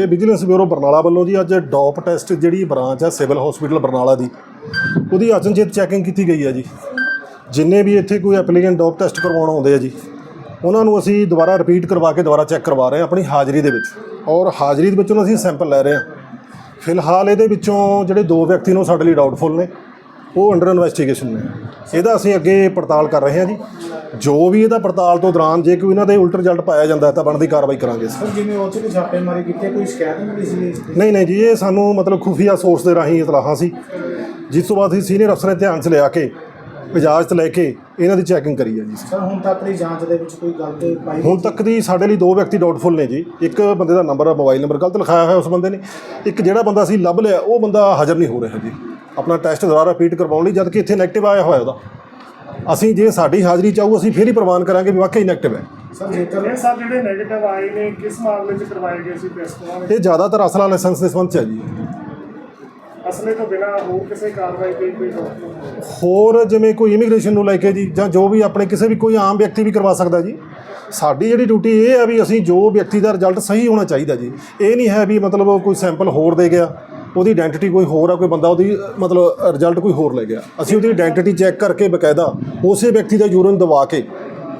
ਇਹ vigilance bureau Barnala ਵੱਲੋਂ ਜੀ ਅੱਜ ਡੋਪ ਟੈਸਟ ਜਿਹੜੀ ਬ੍ਰਾਂਚ ਹੈ ਸਿਵਲ ਹਸਪੀਟਲ ਬਰਨਾਲਾ ਦੀ, ਉਹਦੀ ਅਚਨਚੇਤ ਚੈਕਿੰਗ ਕੀਤੀ ਗਈ ਹੈ ਜੀ। ਜਿੰਨੇ ਵੀ ਇੱਥੇ ਕੋਈ ਐਪਲੀਕੈਂਟ ਡੋਪ ਟੈਸਟ ਕਰਵਾਉਣ ਆਉਂਦੇ ਆ ਜੀ, ਉਹਨਾਂ ਨੂੰ ਅਸੀਂ ਦੁਬਾਰਾ ਰਿਪੀਟ ਕਰਵਾ ਕੇ ਦੁਬਾਰਾ ਚੈੱਕ ਕਰਵਾ ਰਹੇ ਹਾਂ ਆਪਣੀ ਹਾਜ਼ਰੀ ਦੇ ਵਿੱਚ। ਔਰ ਹਾਜ਼ਰੀ ਦੇ ਵਿੱਚੋਂ ਅਸੀਂ ਸੈਂਪਲ ਲੈ ਰਹੇ ਹਾਂ ਫਿਲਹਾਲ ਇਹਦੇ ਵਿੱਚੋਂ ਜਿਹੜੇ ਦੋ ਵਿਅਕਤੀ ਨੂੰ ਸਾਡੇ ਲਈ ਡਾਊਟਫੁਲ ਨੇ, ਉਹ ਅੰਡਰ ਇਨਵੈਸਟੀਗੇਸ਼ਨ ਨੇ। ਇਹਦਾ ਅਸੀਂ ਅੱਗੇ ਪੜਤਾਲ ਕਰ ਰਹੇ ਹਾਂ ਜੀ। ਜੋ ਵੀ ਇਹਦਾ ਪੜਤਾਲ ਤੋਂ ਦੌਰਾਨ ਜੇ ਕੋਈ ਇਹਨਾਂ ਦੇ ਉਲਟ ਰਿਜ਼ਲਟ ਪਾਇਆ ਜਾਂਦਾ ਹੈ ਤਾਂ ਬਣਦੀ ਕਾਰਵਾਈ ਕਰਾਂਗੇ ਸਰ ਜਿਵੇਂ ਉਹ ਚ ਵੀ ਛਾਪੇਮਾਰੀ ਕੀਤੀ ਕੋਈ ਸ਼ਿਕਾਇਤ ਨਹੀਂ ਮਿਲੀ ਸੀ ਦੀ? ਨਹੀਂ ਨਹੀਂ ਜੀ ਇਹ ਸਾਨੂੰ ਮਤਲਬ ਖੁਫੀਆ ਸੋਰਸ ਦੇ ਰਾਹੀਂ ਇਤਲਾਹਾਂ ਸੀ। ਜਿਸ ਤੋਂ ਬਾਅਦ ਅਸੀਂ ਸੀਨੀਅਰ ਅਫਸਰ ਨੇ ਧਿਆਨ 'ਚ ਲਿਆ ਕੇ ਇਜਾਜ਼ਤ ਲੈ ਕੇ ਇਹਨਾਂ ਦੀ ਚੈਕਿੰਗ ਕਰੀ ਹੈ ਜੀ। ਸਰ ਹੁਣ ਤੱਕ ਦੀ ਜਾਂਚ ਦੇ ਵਿੱਚ ਕੋਈ ਗਲਤ ਪਾਈ ਹੁਣ ਤੱਕ ਦੀ ਸਾਡੇ ਲਈ ਦੋ ਵਿਅਕਤੀ ਡਾਊਟਫੁਲ ਨੇ ਜੀ। ਇੱਕ ਬੰਦੇ ਦਾ ਨੰਬਰ ਮੋਬਾਈਲ ਨੰਬਰ ਗਲਤ ਲਿਖਾਇਆ ਹੋਇਆ ਉਸ ਬੰਦੇ ਨੇ। ਇੱਕ ਜਿਹੜਾ ਬੰਦਾ ਅਸੀਂ ਲੱਭ ਲਿਆ ਉਹ ਬੰਦਾ ਹਾਜ਼ਰ ਨਹੀਂ ਹੋ ਰਿਹਾ ਜੀ। ਆਪਣਾ ਟੈਸਟ ਦੁਬਾਰਾ ਰਿਪੀਟ ਕਰਵਾਉਣ ਲਈ ਜਦ ਕਿ ਇੱਥੇ ਨੈਗੇਟਿਵ ਆਇਆ ਹੋਇਆ ਉਹਦਾ। ਅਸੀਂ ਜੇ ਸਾਡੀ ਹਾਜ਼ਰੀ ਚਾਹੂ ਅਸੀਂ ਫਿਰ ਹੀ ਪ੍ਰਵਾਨ ਕਰਾਂਗੇ ਵੀ ਵਾਕਈ ਨੈਗੇਟਿਵ ਹੈ। ਸਰ ਜੇਕਰ ਇਹ ਸਭ ਜਿਹੜੇ 네ਗੇਟਿਵ ਆਏ ਨੇ ਕਿਸ ਮਾਮਲੇ 'ਚ ਕਰਵਾਏ ਗਏ ਸੀ ਟੈਸਟ ਇਹ ਜ਼ਿਆਦਾਤਰ ਅਸਲਾ ਲਾਇਸੈਂਸ ਦੇ ਸੰਬੰਧ 'ਚ ਹੈ ਜੀ। ਅਸਲੇ ਤੋਂ ਬਿਨਾਂ ਹੋਰ ਕਿਸੇ ਕਾਰਵਾਈ ਦੀ ਕੋਈ ਹੋਰ ਜਿਵੇਂ ਕੋਈ ਇਮੀਗ੍ਰੇਸ਼ਨ ਨੂੰ ਲੈ ਕੇ ਜੀ ਜਾਂ ਜੋ ਵੀ ਆਪਣੇ ਕਿਸੇ ਵੀ ਕੋਈ ਆਮ ਵਿਅਕਤੀ ਵੀ ਕਰਵਾ ਸਕਦਾ ਜੀ ਸਾਡੀ ਜਿਹੜੀ ਡਿਊਟੀ ਇਹ ਹੈ ਵੀ ਅਸੀਂ ਜੋ ਵਿਅਕਤੀ ਦਾ ਰਿਜ਼ਲਟ ਸਹੀ ਹੋਣਾ ਚਾਹੀਦਾ ਜੀ। ਇਹ ਨਹੀਂ ਹੈ ਵੀ ਮਤਲਬ ਕੋਈ ਸੈਂਪਲ ਹੋਰ ਦੇ ਗਿਆ। ਉਹਦੀ ਆਇਡੈਂਟੀਟੀ ਕੋਈ ਹੋਰ ਆ ਕੋਈ ਬੰਦਾ ਉਹਦੀ ਮਤਲਬ ਰਿਜ਼ਲਟ ਕੋਈ ਹੋਰ ਲੈ ਗਿਆ। ਅਸੀਂ ਉਹਦੀ ਆਇਡੈਂਟੀਟੀ ਚੈੱਕ ਕਰਕੇ ਬਕਾਇਦਾ ਉਸੇ ਵਿਅਕਤੀ ਦਾ ਯੂਰਿਨ ਦਵਾ ਕੇ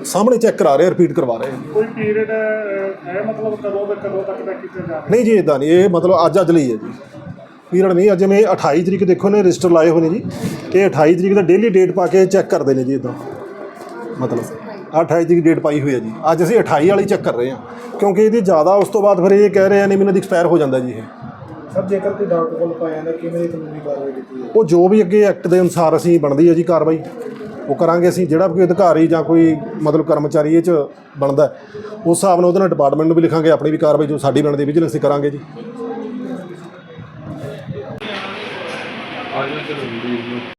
ਸਾਹਮਣੇ ਚੈੱਕ ਕਰਾ ਰਹੇ ਰਿਪੀਟ ਕਰਵਾ ਰਹੇ। ਕੋਈ ਪੀਰੀਅਡ ਹੈ ਮਤਲਬ ਕਦੋਂ ਤੋਂ ਕਦੋਂ ਤੱਕ ਦਾ ਕੀਤਾ ਜਾ ਰਿਹਾ? ਨਹੀਂ ਜੀ ਇਦਾਂ ਨਹੀਂ ਇਹ ਮਤਲਬ ਅੱਜ ਅੱਜ ਲਈ ਹੈ ਜੀ। ਪੀਰੀਅਡ ਨਹੀਂ ਅੱਜ ਜਿਵੇਂ 28 ਤਰੀਕ ਦੇਖੋ ਨੇ ਰਜਿਸਟਰ ਲਾਏ ਹੋਏ ਨੇ ਜੀ। ਇਹ 28 ਤਰੀਕ ਦਾ ਡੇਲੀ ਡੇਟ ਪਾ ਕੇ ਚੈੱਕ ਕਰਦੇ ਨੇ ਜੀ ਇਦਾਂ ਮਤਲਬ ਆਹ 28 ਤਰੀਕ ਡੇਟ ਪਾਈ ਹੋਈ ਹੈ ਜੀ। ਅੱਜ ਅਸੀਂ 28 ਵਾਲੀ ਚੈੱਕ ਕਰ ਰਹੇ ਹਾਂ। ਕਿਉਂਕਿ ਇਹਦੀ ਜ਼ਿਆਦਾ ਉਸ ਤੋਂ ਬਾਅਦ ਫਿਰ ਇਹ ਕਹਿ ਰਹੇ ਆ ਨਹੀਂ ਮੈਨੂੰ ਐਕਸਪਾਇਰ ਹੋ ਜਾਂਦਾ ਜੀ ਇਹ। ਸਰ ਜੇਕਰ ਕੋਈ ਡਾਊਟਫੁਲ ਪਾਇਆ ਜਾਂਦਾ ਕਿਵੇਂ ਦੀ ਕਾਨੂੰਨੀ ਕਾਰਵਾਈ ਕੀਤੀ ਹੈ ਉਹ ਜੋ ਵੀ ਅੱਗੇ ਐਕਟ ਦੇ ਅਨੁਸਾਰ ਅਸੀਂ ਬਣਦੀ ਹੈ ਜੀ ਕਾਰਵਾਈ ਉਹ ਕਰਾਂਗੇ ਅਸੀਂ। ਜਿਹੜਾ ਵੀ ਕੋਈ ਅਧਿਕਾਰੀ ਜਾਂ ਕੋਈ ਮਤਲਬ ਕਰਮਚਾਰੀ ਇਹ ਚ ਬਣਦਾ ਹੈ, ਉਸ ਹਿਸਾਬ ਨਾਲ ਉਹਦੇ ਨਾਲ ਡਿਪਾਰਟਮੈਂਟ ਨੂੰ ਵੀ ਲਿਖਾਂਗੇ ਆਪਣੀ ਵੀ ਕਾਰਵਾਈ ਜੋ ਸਾਡੀ ਬਣਦੀ ਵਿਜੀਲੈਂਸ ਦੀ ਕਰਾਂਗੇ ਜੀ।